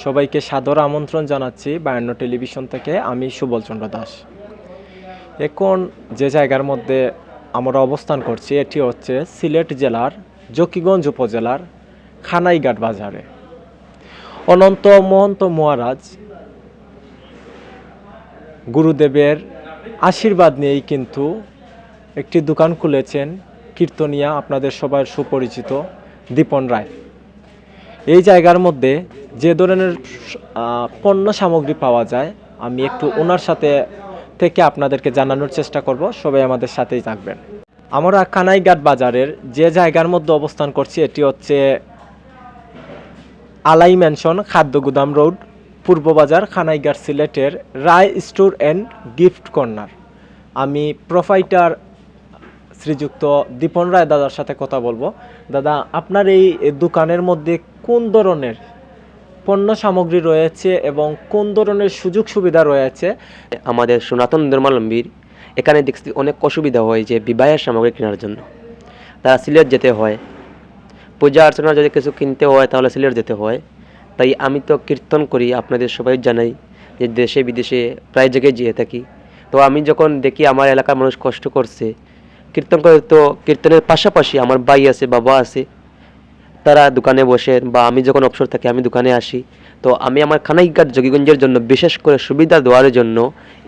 সবাইকে সাদর আমন্ত্রণ জানাচ্ছি বায়ান্ন টেলিভিশন থেকে আমি সুবল চন্দ্র দাস। এখন যে জায়গার মধ্যে আমরা অবস্থান করছি, এটি হচ্ছে সিলেট জেলার জকিগঞ্জ উপজেলার খানাইঘাট বাজারে। অনন্ত মহন্ত মহারাজ গুরুদেবের আশীর্বাদ নিয়েই কিন্তু একটি দোকান খুলেছেন কীর্তনিয়া, আপনাদের সবার সুপরিচিত দীপন রায়। এই জায়গার মধ্যে যে ধরনের পণ্য সামগ্রী পাওয়া যায়, আমি একটু ওনার সাথে থেকে আপনাদেরকে জানানোর চেষ্টা করব, সবাই আমাদের সাথেই থাকবেন। আমরা কানাইঘাট বাজারের যে জায়গার মধ্যে অবস্থান করছি, এটি হচ্ছে আলাই ম্যানশন খাদ্য গুদাম রোড, পূর্ব বাজার খানাইঘাট সিলেটের Roy store and gift corner. আমি প্রোফাইটার শ্রীযুক্ত দীপন রায় দাদার সাথে কথা বলব। দাদা, আপনার এই দোকানের মধ্যে কোন ধরনের পণ্য সামগ্রী রয়েছে এবং কোন ধরনের সুযোগ সুবিধা রয়েছে? আমাদের সনাতন ধর্মাবলম্বীর এখানে দেখছি অনেক অসুবিধা হয় যে বিবাহের সামগ্রী কেনার জন্য। তারা সিলেট যেতে হয়। পূজা অর্চনা যদি কিছু কিনতে হয় তাহলে সিলেট যেতে হয়। তাই আমি তো কীর্তন করি, আপনাদের সবাই জানাই যে দেশে বিদেশে প্রায় জায়গায় যেয়ে থাকি। তো আমি যখন দেখি আমার এলাকার মানুষ কষ্ট করছে, কীর্তন করে তো কীর্তনের পাশাপাশি আমার ভাই আছে, বাবা আছে তারা দোকানে বসে বা আমি যখন অবসর থাকি, আমি দোকানে আসি। তো আমি আমার খানাইঘাট যোগীগঞ্জের জন্য বিশেষ করে সুবিধা দেওয়ার জন্য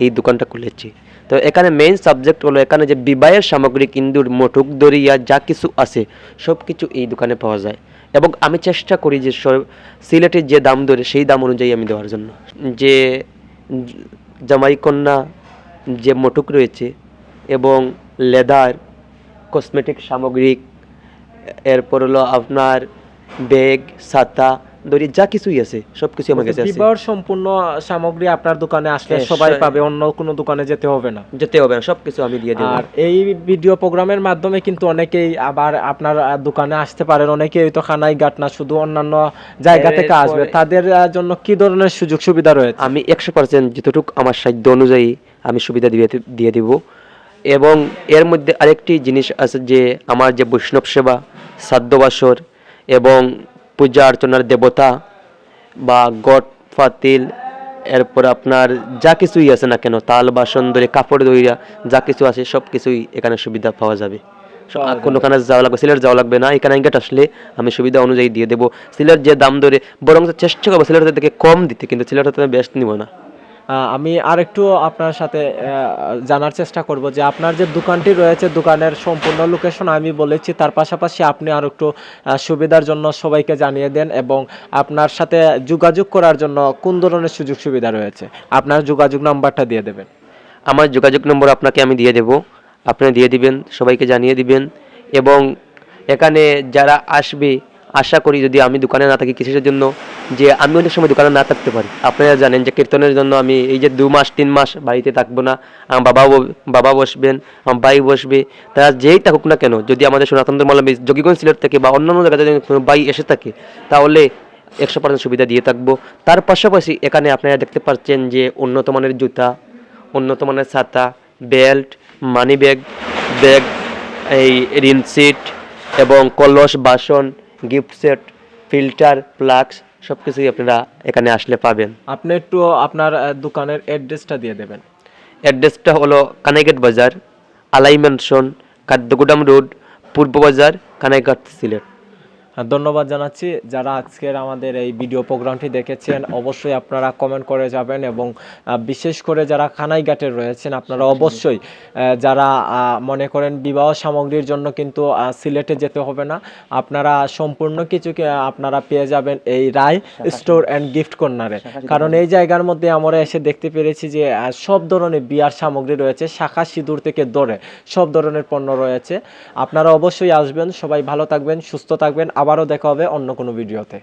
এই দোকানটা খুলেছি। তো এখানে মেইন সাবজেক্ট হলো এখানে যে বিবাহের সামগ্রী ইন্দুর, মটুক, দরিয়া, যা কিছু আছে সব কিছু এই দোকানে পাওয়া যায়। এবং আমি চেষ্টা করি যে সিলেটের যে দাম ধরে, সেই দাম অনুযায়ী আমি দেওয়ার জন্য। যে জামাই কন্যা, যে মটুক রয়েছে এবং লেদার কসমেটিক সামগ্রিক এরপর হলো আপনার ব্যাগ ছাতা দড়ি যা কিছুই আছে সব কিছু আমার কাছে আছে। বিবাহের সম্পূর্ণ সামগ্রী আপনার দোকানে আসলে হ্যাঁ, সবাই পাবে অন্য কোনো দোকানে যেতে হবে না। যেতে হবে না সব কিছু আমি দিয়ে দেবো। আর এই ভিডিও প্রোগ্রামের মাধ্যমে কিন্তু অনেকেই আবার আপনার দোকানে আসতে পারেন অনেকেই তো খানাই ঘাট না শুধু অন্যান্য জায়গা থেকে আসবে। তাদের জন্য কি ধরনের সুযোগ সুবিধা রয়েছে? আমি একশো পার্সেন্ট যতটুকু আমার সাধ্য অনুযায়ী আমি সুবিধা দিয়ে দিয়ে দিব। এবং এর মধ্যে আরেকটি জিনিস আছে যে আমার যে বৈষ্ণব সেবা সাধ্যবাসর এবং পূজা অর্চনার দেবতা বা গট ফাতিল এরপর আপনার যা কিছুই আছে না কেন তাল বাসন ধরে কাপড় দইরা যা কিছু আছে সব কিছুই এখানে সুবিধা পাওয়া যাবে। সব- পাওয়া কোনো কানে যাওয়া লাগবে সিলেট যাওয়া লাগবে না এখানে ইঙ্গেট আসলে আমি সুবিধা অনুযায়ী দিয়ে দেবো। সিলেট যে দাম ধরে বরং চেষ্টা করব সিলেটের থেকে কম দিতে কিন্তু সিলেটের থেকে বেস্ট নিব না। আমি আরেকটু আপনার সাথে জানার চেষ্টা করব যে আপনার যে দোকানটি রয়েছে, দোকানের সম্পূর্ণ লোকেশন আমি বলেছি, তার পাশাপাশি আপনি আর একটু সুবিধার জন্য সবাইকে জানিয়ে দেন এবং আপনার সাথে যোগাযোগ করার জন্য কোন ধরনের সুযোগ সুবিধা রয়েছে? আপনার যোগাযোগ নাম্বারটা দিয়ে দেবেন। আমার যোগাযোগ নম্বর আপনাকে আমি দিয়ে দেব। আপনি দিয়ে দিবেন, সবাইকে জানিয়ে দিবেন এবং এখানে যারা আসবে আশা করি যদি আমি দোকানে না থাকি কিসের জন্য? যে আমি অনেক সময় দোকানে না থাকতে পারি। আপনারা জানেন যে কীর্তনের জন্য আমি এই যে দু মাস, তিন মাস বাড়িতে থাকব না। আমার বাবা বাবা বসবেন, আমার ভাই বসবে। তারা যেই থাকুক না কেন, যদি আমাদের সনাতন ধর্মাবলম্বী যোগীগঞ্জ সিলেট থেকে বা অন্যান্য জায়গায় যদি কোনো ভাই এসে থাকে, তাহলে একশো পার্সেন্ট সুবিধা দিয়ে থাকব। তার পাশাপাশি এখানে আপনারা দেখতে পাচ্ছেন যে উন্নত মানের জুতা, উন্নত মানের ছাতা, বেল্ট মানি ব্যাগ ব্যাগ এই রিনসিট এবং কলস, বাসন গিফট সেট ফিল্টার প্লাক্স সব কিছুই আপনারা এখানে আসলে পাবেন। আপনি একটু আপনার দোকানের অ্যাড্রেসটা দিয়ে দেবেন। অ্যাড্রেসটা হলো কানাইঘাট বাজার আলাই ম্যানশন খাদ্যগুডাম রোড পূর্ব বাজার কানাইঘাট সিলেট। ধন্যবাদ জানাচ্ছি। যারা আজকের আমাদের এই ভিডিও প্রোগ্রামটি দেখেছেন অবশ্যই আপনারা কমেন্ট করে যাবেন এবং বিশেষ করে যারা খানাইঘাটের রয়েছেন আপনারা অবশ্যই যারা মনে করেন বিবাহ সামগ্রীর জন্য কিন্তু সিলেটে যেতে হবে না। আপনারা সম্পূর্ণ কিছুকে আপনারা পেয়ে যাবেন এই রায় স্টোর অ্যান্ড গিফট কর্নারে। কারণ এই জায়গার মধ্যে আমরা এসে দেখতে পেরেছি যে সব ধরনের বিয়ার সামগ্রী রয়েছে শাখা সিঁদুর থেকে ধরে সব ধরনের পণ্য রয়েছে। আপনারা অবশ্যই আসবেন সবাই ভালো থাকবেন সুস্থ থাকবেন। আবারও দেখা হবে অন্য কোনো ভিডিওতে।